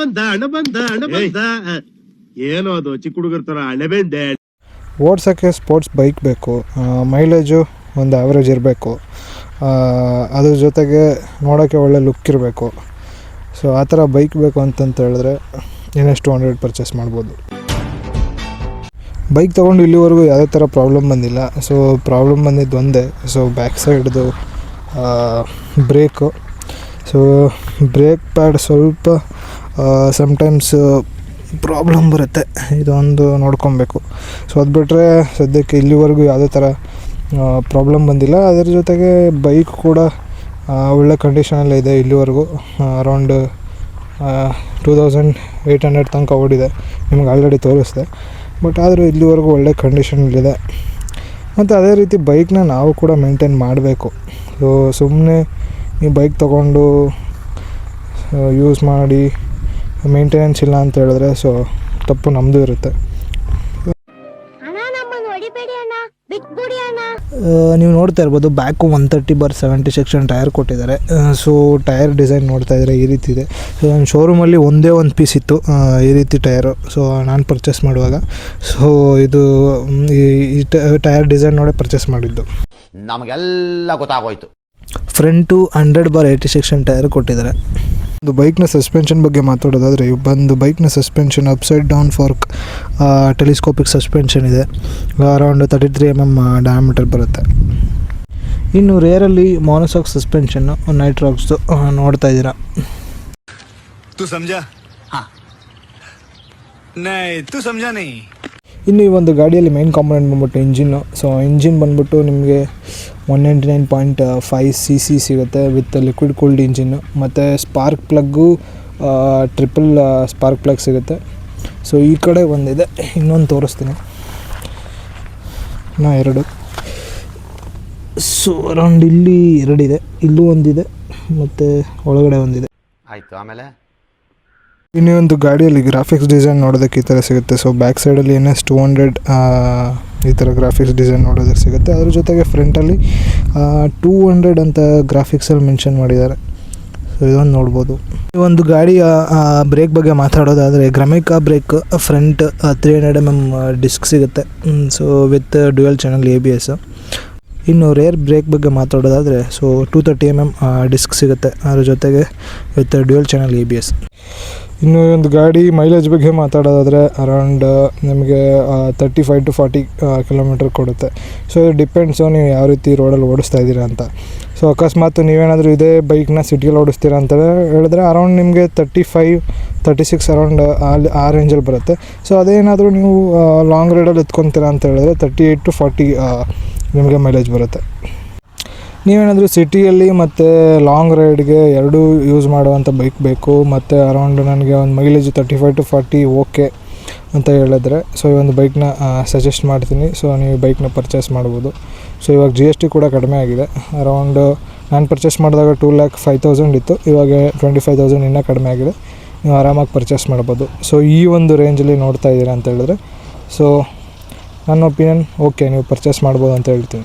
ಬಂದ ಹಣ ಬಂದ ಹಣ ಬಂದ. ಏನೋ ಅದು ಚಿಕ್ಕ ಹುಡುಗರ ತರ ಹಣೆ ಬೆಂದೆ ಓಡ್ಸೋಕ್ಕೆ ಸ್ಪೋರ್ಟ್ಸ್ ಬೈಕ್ ಬೇಕು ಮೈಲೇಜು ಒಂದು ಆ್ಯಾವ್ರೇಜ್ ಇರಬೇಕು ಅದ್ರ ಜೊತೆಗೆ ನೋಡೋಕ್ಕೆ ಒಳ್ಳೆ ಲುಕ್ ಇರಬೇಕು. ಸೊ ಆ ಥರ ಬೈಕ್ ಬೇಕು ಅಂತಂತ ಹೇಳಿದ್ರೆ ಎಸ್ ಟು ಹಂಡ್ರೆಡ್ ಪರ್ಚೇಸ್ ಮಾಡ್ಬೋದು. ಬೈಕ್ ತೊಗೊಂಡು ಇಲ್ಲಿವರೆಗೂ ಯಾವುದೇ ಥರ ಪ್ರಾಬ್ಲಮ್ ಬಂದಿಲ್ಲ. ಸೊ ಪ್ರಾಬ್ಲಮ್ ಬಂದಿದ್ದು ಒಂದೇ. ಸೊ ಬ್ಯಾಕ್ ಸೈಡ್ದು ಬ್ರೇಕು ಸೊ ಬ್ರೇಕ್ ಪ್ಯಾಡ್ ಸ್ವಲ್ಪ ಸಮ್ಟೈಮ್ಸ್ ಪ್ರಾಬ್ಲಮ್ ಬರುತ್ತೆ. ಇದೊಂದು ನೋಡ್ಕೊಬೇಕು. ಸೊ ಅದು ಬಿಟ್ಟರೆ ಸದ್ಯಕ್ಕೆ ಇಲ್ಲಿವರೆಗೂ ಯಾವುದೇ ಥರ ಪ್ರಾಬ್ಲಮ್ ಬಂದಿಲ್ಲ. ಅದರ ಜೊತೆಗೆ ಬೈಕ್ ಕೂಡ ಒಳ್ಳೆ ಕಂಡೀಷನಲ್ಲೇ ಇದೆ ಇಲ್ಲಿವರೆಗೂ. Around two thousand eight hundred ತನಕ ಓಡಿದೆ. ನಿಮ್ಗೆ ಆಲ್ರೆಡಿ ತೋರಿಸಿದೆ. ಬಟ್ ಆದರೂ ಇಲ್ಲಿವರೆಗೂ ಒಳ್ಳೆ ಕಂಡೀಷನಲ್ಲಿದೆ ಮತ್ತು ಅದೇ ರೀತಿ ಬೈಕ್ನ ನಾವು ಕೂಡ ಮೇಂಟೈನ್ ಮಾಡಬೇಕು. ಸೊ ಸುಮ್ಮನೆ ನೀವು ಬೈಕ್ ತೊಗೊಂಡು ಯೂಸ್ ಮಾಡಿ ಮೇಂಟೆನೆನ್ಸ್ ಇಲ್ಲ ಅಂತ ಹೇಳಿದ್ರೆ ಸೊ ತಪ್ಪು ನಮ್ಮದು ಇರುತ್ತೆ. ಅಣ್ಣ ನಮ್ಮನ್ನು ಹೊಡಿಬೇಡಿ ಅಣ್ಣ ಬಿಟ್ಬಿಡಿ ಅಣ್ಣ. ನೀವು ನೋಡ್ತಾ ಇರ್ಬೋದು back one thirty bar seventy section tyre ಕೊಟ್ಟಿದ್ದಾರೆ. ಸೊ ಟೈರ್ ಡಿಸೈನ್ ನೋಡ್ತಾ ಇದ್ದಾರೆ ಈ ರೀತಿ ಇದೆ. ಸೊ ನನ್ನ ಶೋರೂಮಲ್ಲಿ ಒಂದೇ ಒಂದು ಪೀಸ್ ಇತ್ತು. ಈ ರೀತಿ ಟೈರು ಸೊ ನಾನು ಪರ್ಚೇಸ್ ಮಾಡುವಾಗ. ಸೊ ಇದು ಈ ಟೈರ್ ಡಿಸೈನ್ ನೋಡೇ ಪರ್ಚೇಸ್ ಮಾಡಿದ್ದು. ನಮಗೆಲ್ಲ ಗೊತ್ತಾಗೋಯ್ತು. Front hundred bar eighty section tyre ಕೊಟ್ಟಿದ್ದಾರೆ. ಒಂದು ಬೈಕ್ನ ಸಸ್ಪೆನ್ಷನ್ ಬಗ್ಗೆ ಮಾತಾಡೋದಾದರೆ ಬಂದು ಬೈಕ್ನ suspension upside down fork telescopic suspension ಇದೆ around thirty three M M diameter ಬರುತ್ತೆ. ಇನ್ನು ರೇರಲ್ಲಿ ಮಾನಸಾಕ್ ಸಸ್ಪೆನ್ಷನ್ನು ನೈಟ್ರಾಕ್ಸ್ದು ನೋಡ್ತಾ ಇದ್ದೀರಾ. ತೂ ಸಮಜಾ ಹಾಂ ನೈ ತು ಸಮಜಾ ನೈ ಇನ್ನು ಈ ಒಂದು ಗಾಡಿಯಲ್ಲಿ ಮೇನ್ ಕಾಂಪೊನೆಂಟ್ ಬಂದ್ಬಿಟ್ಟು ಇಂಜಿನ್ನು ಸೊ ಇಂಜಿನ್ ಬಂದ್ಬಿಟ್ಟು ನಿಮಗೆ one ninety nine point five C C ಸಿಗುತ್ತೆ ವಿತ್ ಲಿಕ್ವಿಡ್ ಕೂಲ್ಡ್ ಇಂಜಿನ್ನು ಮತ್ತು spark plug triple spark plug ಸಿಗುತ್ತೆ. ಸೊ ಈ ಕಡೆ ಒಂದಿದೆ. ಇನ್ನೊಂದು ತೋರಿಸ್ತೀನಿ. ನಾ ಎರಡು. ಸೊ ಅರೌಂಡ್ ಇಲ್ಲಿ ಎರಡಿದೆ. ಇಲ್ಲೂ ಒಂದಿದೆ. ಮತ್ತು ಒಳಗಡೆ ಒಂದಿದೆ. ಆಯಿತು, ಆಮೇಲೆ? ಇನ್ನೂ ಒಂದು ಗಾಡಿಯಲ್ಲಿ ಗ್ರಾಫಿಕ್ಸ್ ಡಿಸೈನ್ ನೋಡೋದಕ್ಕೆ ಈ ಥರ ಸಿಗುತ್ತೆ. ಸೊ ಬ್ಯಾಕ್ ಸೈಡಲ್ಲಿ ಎನ್ ಎಸ್ ಟು ಹಂಡ್ರೆಡ್ ಈ ಥರ ಗ್ರಾಫಿಕ್ಸ್ ಡಿಸೈನ್ ನೋಡೋದಕ್ಕೆ ಸಿಗುತ್ತೆ. ಅದ್ರ ಜೊತೆಗೆ ಫ್ರಂಟಲ್ಲಿ ಟೂ ಹಂಡ್ರೆಡ್ ಅಂತ ಗ್ರಾಫಿಕ್ಸಲ್ಲಿ ಮೆನ್ಷನ್ ಮಾಡಿದ್ದಾರೆ. ಸೊ ಇದೊಂದು ನೋಡ್ಬೋದು. ಈ ಒಂದು ಗಾಡಿಯ ಬ್ರೇಕ್ ಬಗ್ಗೆ ಮಾತಾಡೋದಾದರೆ ಗ್ರಮಿಕಾ brake front three hundred M M disc ಸಿಗುತ್ತೆ. So with dual channel A B S ಇನ್ನು ರೇರ್ ಬ್ರೇಕ್ ಬಗ್ಗೆ ಮಾತಾಡೋದಾದರೆ so two thirty M M disc ಸಿಗುತ್ತೆ. ಅದ್ರ ಜೊತೆಗೆ with dual channel A B S ಇನ್ನು ಒಂದು ಗಾಡಿ ಮೈಲೇಜ್ ಬಗ್ಗೆ ಮಾತಾಡೋದಾದರೆ ಅರೌಂಡ್ ನಿಮಗೆ thirty five to forty kilometre ಕೊಡುತ್ತೆ. ಸೊ ಇದು ಡಿಪೆಂಡ್ಸು ನೀವು ಯಾವ ರೀತಿ ರೋಡಲ್ಲಿ ಓಡಿಸ್ತಾ ಇದ್ದೀರಾ ಅಂತ. ಸೊ ಅಕಸ್ಮಾತ್ ನೀವೇನಾದರೂ ಇದೇ ಬೈಕ್ನ ಸಿಟಿಯಲ್ಲಿ ಓಡಿಸ್ತೀರಾ ಅಂತ ಹೇಳಿದ್ರೆ ಅರೌಂಡ್ ನಿಮಗೆ thirty five thirty six around ಅಲ್ಲಿ ಆ ರೇಂಜಲ್ಲಿ ಬರುತ್ತೆ. ಸೊ ಅದೇನಾದರೂ ನೀವು ಲಾಂಗ್ ರೈಡಲ್ಲಿ ಎತ್ಕೊತೀರಾ ಅಂತ ಹೇಳಿದ್ರೆ ತರ್ಟಿ ಏಯ್ಟ್ ಟು ಫಾರ್ಟಿ ನಿಮಗೆ ಮೈಲೇಜ್ ಬರುತ್ತೆ. ನೀವೇನಾದರೂ ಸಿಟಿಯಲ್ಲಿ ಮತ್ತು ಲಾಂಗ್ ರೈಡ್ಗೆ ಎರಡೂ ಯೂಸ್ ಮಾಡುವಂಥ ಬೈಕ್ ಬೇಕು, ಮತ್ತು ಅರೌಂಡ್ ನನಗೆ ಒಂದು mileage thirty five to forty okay ಅಂತ ಹೇಳಿದ್ರೆ ಸೊ ಈ ಒಂದು ಬೈಕ್ನ ಸಜೆಸ್ಟ್ ಮಾಡ್ತೀನಿ. ಸೊ ನೀವು ಬೈಕ್ನ ಪರ್ಚೇಸ್ ಮಾಡ್ಬೋದು. ಸೊ ಇವಾಗ ಜಿ ಎಸ್ ಟಿ ಕೂಡ ಕಡಿಮೆ ಆಗಿದೆ. ಅರೌಂಡ್ ನಾನು ಪರ್ಚೇಸ್ ಮಾಡಿದಾಗ ಟೂ ಲ್ಯಾಕ್ ಫೈವ್ ತೌಸಂಡ್ ಇತ್ತು. ಇವಾಗ ಟ್ವೆಂಟಿ ಫೈವ್ ತೌಸಂಡ್ ಇನ್ನೂ ಕಡಿಮೆ ಆಗಿದೆ. ನೀವು ಆರಾಮಾಗಿ ಪರ್ಚೇಸ್ ಮಾಡ್ಬೋದು. ಸೊ ಈ ಒಂದು ರೇಂಜಲ್ಲಿ ನೋಡ್ತಾ ಇದ್ದೀರಾ ಅಂತ ಹೇಳಿದ್ರೆ ಸೊ ನನ್ನ ಒಪಿನಿಯನ್ ಓಕೆ ನೀವು ಪರ್ಚೇಸ್ ಮಾಡ್ಬೋದು ಅಂತ ಹೇಳ್ತೀನಿ.